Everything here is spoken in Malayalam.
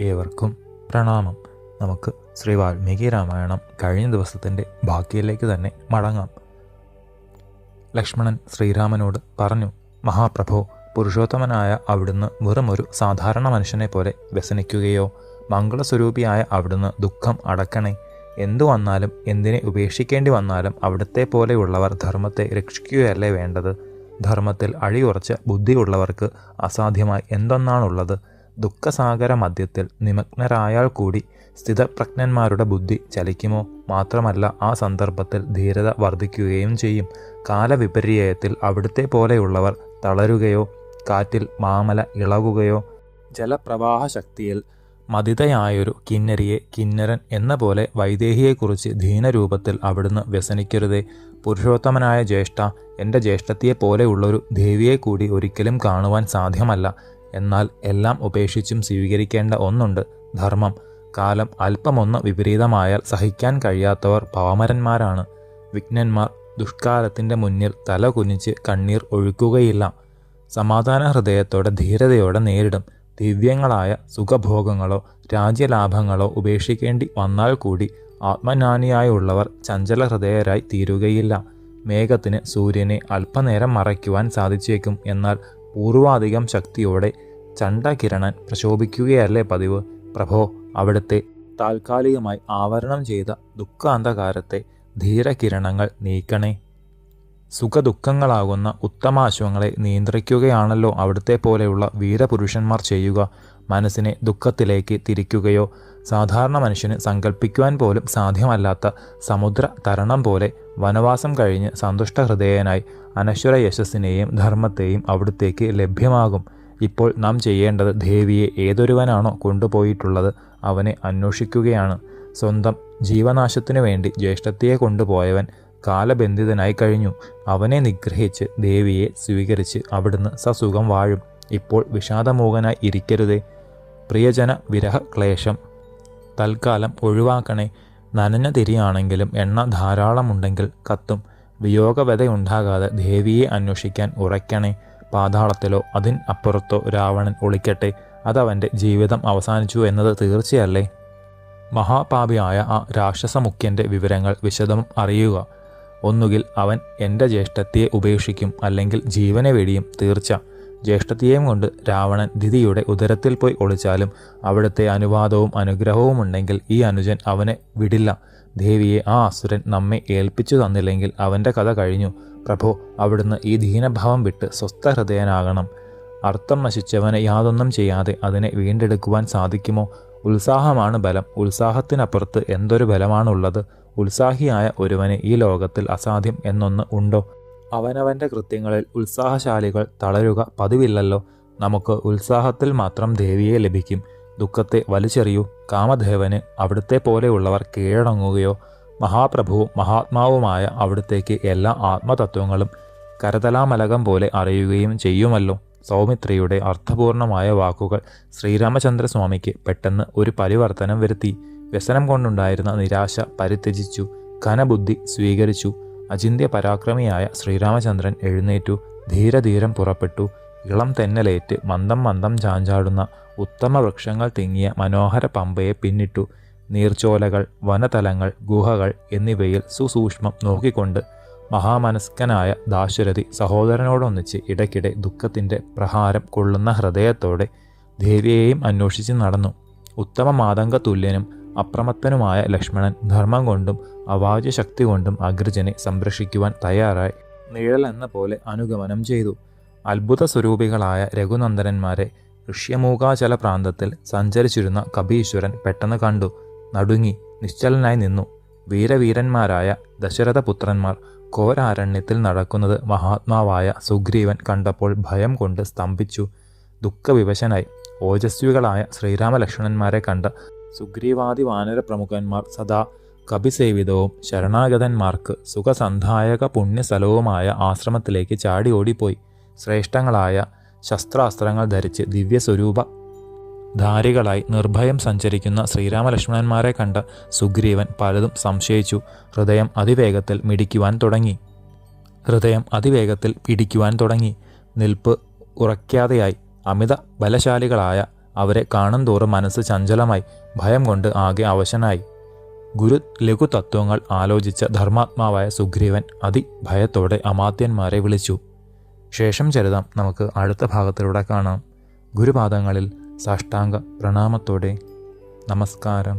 ഏവർക്കും പ്രണാമം. നമുക്ക് ശ്രീ വാൽമീകി രാമായണം കഴിഞ്ഞ ദിവസത്തിന്റെ ബാക്കിയിലേക്ക് തന്നെ മടങ്ങാം. ലക്ഷ്മണൻ ശ്രീരാമനോട് പറഞ്ഞു മഹാപ്രഭു പുരുഷോത്തമനായ അവിടുന്ന് വെറും ഒരു സാധാരണ മനുഷ്യനെ പോലെ വ്യസനിക്കുകയോ മംഗളസ്വരൂപിയായ അവിടുന്ന് ദുഃഖം അടക്കണേ. എന്തു വന്നാലും എന്തിനെ ഉപേക്ഷിക്കേണ്ടി വന്നാലും അവിടുത്തെ പോലെയുള്ളവർ ധർമ്മത്തെ രക്ഷിക്കുകയല്ലേ വേണ്ടത്? ധർമ്മത്തിൽ അഴിയുറച്ച ബുദ്ധിയുള്ളവർക്ക് അസാധ്യമായി എന്തൊന്നാണുള്ളത്. ദുഃഖസാഗര മധ്യത്തിൽ നിമഗ്നരായാൽ കൂടി സ്ഥിതപ്രജ്ഞന്മാരുടെ ബുദ്ധി ചലിക്കുമോ? മാത്രമല്ല ആ സന്ദർഭത്തിൽ ധീരത വർദ്ധിക്കുകയും ചെയ്യും. കാലവിപര്യത്തിൽ അവിടുത്തെ പോലെയുള്ളവർ തളരുകയോ കാറ്റിൽ മാമല ഇളകുകയോ. ജലപ്രവാഹ ശക്തിയിൽ മതിതയായൊരു കിന്നരിയെ കിന്നരൻ എന്ന പോലെ വൈദേഹിയെക്കുറിച്ച് ധീനരൂപത്തിൽ അവിടുന്ന് വ്യസനിക്കരുതേ. പുരുഷോത്തമനായ ജ്യേഷ്ഠ എന്റെ ജ്യേഷ്ഠത്തിയെ പോലെയുള്ളൊരു ദേവിയെ കൂടി ഒരിക്കലും കാണുവാൻ സാധ്യമല്ല. എന്നാൽ എല്ലാം ഉപേക്ഷിച്ചും സ്വീകരിക്കേണ്ട ഒന്നുണ്ട് ധർമ്മം. കാലം അല്പമൊന്ന് വിപരീതമായാൽ സഹിക്കാൻ കഴിയാത്തവർ പാമരന്മാരാണ്. വിഘ്നന്മാർ ദുഷ്കാലത്തിന്റെ മുന്നിൽ തല കുനിച്ച് കണ്ണീർ ഒഴുക്കുകയില്ല. സമാധാന ഹൃദയത്തോടെ ധീരതയോടെ നേരിടും. ദിവ്യങ്ങളായ സുഖഭോഗങ്ങളോ രാജ്യലാഭങ്ങളോ ഉപേക്ഷിക്കേണ്ടി വന്നാൽ കൂടി ആത്മജ്ഞാനിയായുള്ളവർ ചഞ്ചല ഹൃദയരായി തീരുകയില്ല. മേഘത്തിന് സൂര്യനെ അല്പനേരം മറയ്ക്കുവാൻ സാധിച്ചേക്കും. എന്നാൽ പൂർവാധികം ശക്തിയോടെ ചണ്ടകിരണൻ പ്രശോഭിക്കുകയല്ലേ പതിവ്? പ്രഭോ അവിടുത്തെ താൽക്കാലികമായി ആവരണം ചെയ്ത ദുഃഖാന്ധകാരത്തെ ധീരകിരണങ്ങൾ നീക്കണേ. സുഖദുഃഖങ്ങളാകുന്ന ഉത്തമാശ്വങ്ങളെ നിയന്ത്രിക്കുകയാണല്ലോ അവിടുത്തെ പോലെയുള്ള വീരപുരുഷന്മാർ ചെയ്യുക. മനസ്സിനെ ദുഃഖത്തിലേക്ക് തിരിക്കുകയോ സാധാരണ മനുഷ്യന് സങ്കല്പിക്കുവാൻ പോലും സാധ്യമല്ലാത്ത സമുദ്ര തരണം പോലെ വനവാസം കഴിഞ്ഞ് സന്തുഷ്ട ഹൃദയനായി അനശ്വര യശസ്സിനെയും ധർമ്മത്തെയും അവിടുത്തേക്ക് ലഭ്യമാകും. ഇപ്പോൾ നാം ചെയ്യേണ്ടത് ദേവിയെ ഏതൊരുവനാണോ കൊണ്ടുപോയിട്ടുള്ളത് അവനെ അന്വേഷിക്കുകയാണ്. സ്വന്തം ജീവനാശത്തിനു വേണ്ടി ജ്യേഷ്ഠത്തിയെ കൊണ്ടുപോയവൻ കാലബന്ധിതനായി കഴിഞ്ഞു അവനെ നിഗ്രഹിച്ച് ദേവിയെ സ്വീകരിച്ച് അവിടുന്ന് സസുഖം വാഴും. ഇപ്പോൾ വിഷാദമോഹനായി ഇരിക്കരുതേ. പ്രിയജന വിരഹ ക്ലേശം. തൽക്കാലം ഒഴിവാക്കണേ. നനഞ്ഞ തിരിയാണെങ്കിലും എണ്ണ ധാരാളമുണ്ടെങ്കിൽ കത്തും. വിയോഗവതയുണ്ടാകാതെ ദേവിയെ അന്വേഷിക്കാൻ ഉറയ്ക്കണേ. പാതാളത്തിലോ അതിന് അപ്പുറത്തോ രാവണൻ ഒളിക്കട്ടെ. അതവന്റെ ജീവിതം അവസാനിച്ചു എന്നത് തീർച്ചയല്ലേ? മഹാപാപിയായ ആ രാക്ഷസമുഖ്യന്റെ വിവരങ്ങൾ വിശദം അറിയുക. ഒന്നുകിൽ അവൻ എന്റെ ജ്യേഷ്ഠത്തിയെ ഉപേക്ഷിക്കും അല്ലെങ്കിൽ ജീവനെ വെടിയും തീർച്ച. ജ്യേഷ്ഠത്തിയെയും കൊണ്ട് രാവണൻ ദിതിയുടെ ഉദരത്തിൽ പോയി ഒളിച്ചാലും അവിടുത്തെ അനുവാദവും അനുഗ്രഹവും ഉണ്ടെങ്കിൽ ഈ അനുജൻ അവനെ വിടില്ല. ദേവിയെ ആ അസുരൻ നമ്മെ ഏൽപ്പിച്ചു തന്നില്ലെങ്കിൽ അവന്റെ കഥ കഴിഞ്ഞു. പ്രഭോ അവിടുന്ന് ഈ ദീനഭാവം വിട്ട് സ്വസ്ഥഹൃദയനാകണം. അർത്ഥം നശിച്ചവനെ യാതൊന്നും ചെയ്യാതെ അതിനെ വീണ്ടെടുക്കുവാൻ സാധിക്കുമോ? ഉത്സാഹമാണ് ബലം. ഉത്സാഹത്തിനപ്പുറത്ത് എന്തൊരു ബലമാണുള്ളത്? ഉത്സാഹിയായ ഒരുവന് ഈ ലോകത്തിൽ അസാധ്യം എന്നൊന്ന് ഉണ്ടോ? അവനവന്റെ കൃത്യങ്ങളിൽ ഉത്സാഹശാലികൾ തളരുക പതിവില്ലല്ലോ. നമുക്ക് ഉത്സാഹത്തിൽ മാത്രം ദേവിയെ ലഭിക്കും. ദുഃഖത്തെ വലിച്ചെറിയൂ. കാമദേവന് അവിടുത്തെ പോലെയുള്ളവർ കീഴടങ്ങുകയോ മഹാപ്രഭുവും മഹാത്മാവുമായ അവിടുത്തേക്ക് എല്ലാ ആത്മതത്വങ്ങളും കരതലാമലകം പോലെ അറിയുകയും ചെയ്യുമല്ലോ. സൗമിത്രിയുടെ അർത്ഥപൂർണമായ വാക്കുകൾ ശ്രീരാമചന്ദ്രസ്വാമിക്ക് പെട്ടെന്ന് ഒരു പരിവർത്തനം വരുത്തി. വ്യസനം കൊണ്ടുണ്ടായിരുന്ന നിരാശ പരിത്യജിച്ചു. ഘനബുദ്ധി സ്വീകരിച്ചു. അചിന്ത്യ പരാക്രമിയായ ശ്രീരാമചന്ദ്രൻ എഴുന്നേറ്റു. ധീരധീരം പുറപ്പെട്ടു. ഇളം തെന്നലേറ്റ് മന്ദം മന്ദം ചാഞ്ചാടുന്ന ഉത്തമ വൃക്ഷങ്ങൾ തിങ്ങിയ മനോഹര പമ്പയെ പിന്നിട്ടു. നീർച്ചോലകൾ വനതലങ്ങൾ ഗുഹകൾ എന്നിവയിൽ സുസൂക്ഷ്മം നോക്കിക്കൊണ്ട് മഹാമനസ്കനായ ദാശരഥി സഹോദരനോടൊന്നിച്ച് ഇടയ്ക്കിടെ ദുഃഖത്തിന്റെ പ്രഹാരം കൊള്ളുന്ന ഹൃദയത്തോടെ ദേവിയെയും അന്വേഷിച്ച് നടന്നു. ഉത്തമ മാതംഗ തുല്യനും അപ്രമത്തനുമായ ലക്ഷ്മണൻ ധർമ്മം കൊണ്ടും അവാജ്യ ശക്തി കൊണ്ടും അഗ്രജനെ സംരക്ഷിക്കുവാൻ തയ്യാറായി നിഴലെന്ന പോലെ അനുഗമനം ചെയ്തു. അത്ഭുത സ്വരൂപികളായ രഘുനന്ദനന്മാരെ ഋഷ്യമൂകാചല പ്രാന്തത്തിൽ സഞ്ചരിച്ചിരുന്ന കപീശ്വരൻ പെട്ടെന്ന് കണ്ടു. നടുങ്ങി നിശ്ചലനായി നിന്നു. വീരവീരന്മാരായ ദശരഥപുത്രന്മാർ ഘോരാരണ്യത്തിൽ നടക്കുന്നത് മഹാത്മാവായ സുഗ്രീവൻ കണ്ടപ്പോൾ ഭയം കൊണ്ട് സ്തംഭിച്ചു. ദുഃഖവിവശനായി ഓജസ്വികളായ ശ്രീരാമലക്ഷ്മണന്മാരെ കണ്ട സുഗ്രീവാദി വാനര പ്രമുഖന്മാർ സദാ കപിസേവിതവും ശരണാഗതന്മാർക്ക് സുഖസന്ധായക പുണ്യസ്ഥലവുമായ ആശ്രമത്തിലേക്ക് ചാടി ഓടിപ്പോയി ശ്രേഷ്ഠങ്ങളായ ശസ്ത്രാസ്ത്രങ്ങൾ ധരിച്ച് ദിവ്യസ്വരൂപ ധാരികളായി നിർഭയം സഞ്ചരിക്കുന്ന ശ്രീരാമലക്ഷ്മണന്മാരെ കണ്ട സുഗ്രീവൻ പലതും സംശയിച്ചു. ഹൃദയം അതിവേഗത്തിൽ മിടിക്കുവാൻ തുടങ്ങി. ഹൃദയം അതിവേഗത്തിൽ പിടിക്കുവാൻ തുടങ്ങി. നിൽപ്പ് ഉറയ്ക്കാതെയായി. അമിത ബലശാലികളായ അവരെ കാണും തോറും മനസ്സ് ചഞ്ചലമായി. ഭയം കൊണ്ട് ആകെ അവശനായി. ഗുരു ലഘുതത്വങ്ങൾ ആലോചിച്ച ധർമാത്മാവായ സുഗ്രീവൻ അതിഭയത്തോടെ അമാത്യന്മാരെ വിളിച്ചു. ശേഷം ചരിതം നമുക്ക് അടുത്ത ഭാഗത്തിലൂടെ കാണാം. ഗുരുപാദങ്ങളിൽ സാഷ്ടാംഗ പ്രണാമത്തോടെ നമസ്കാരം.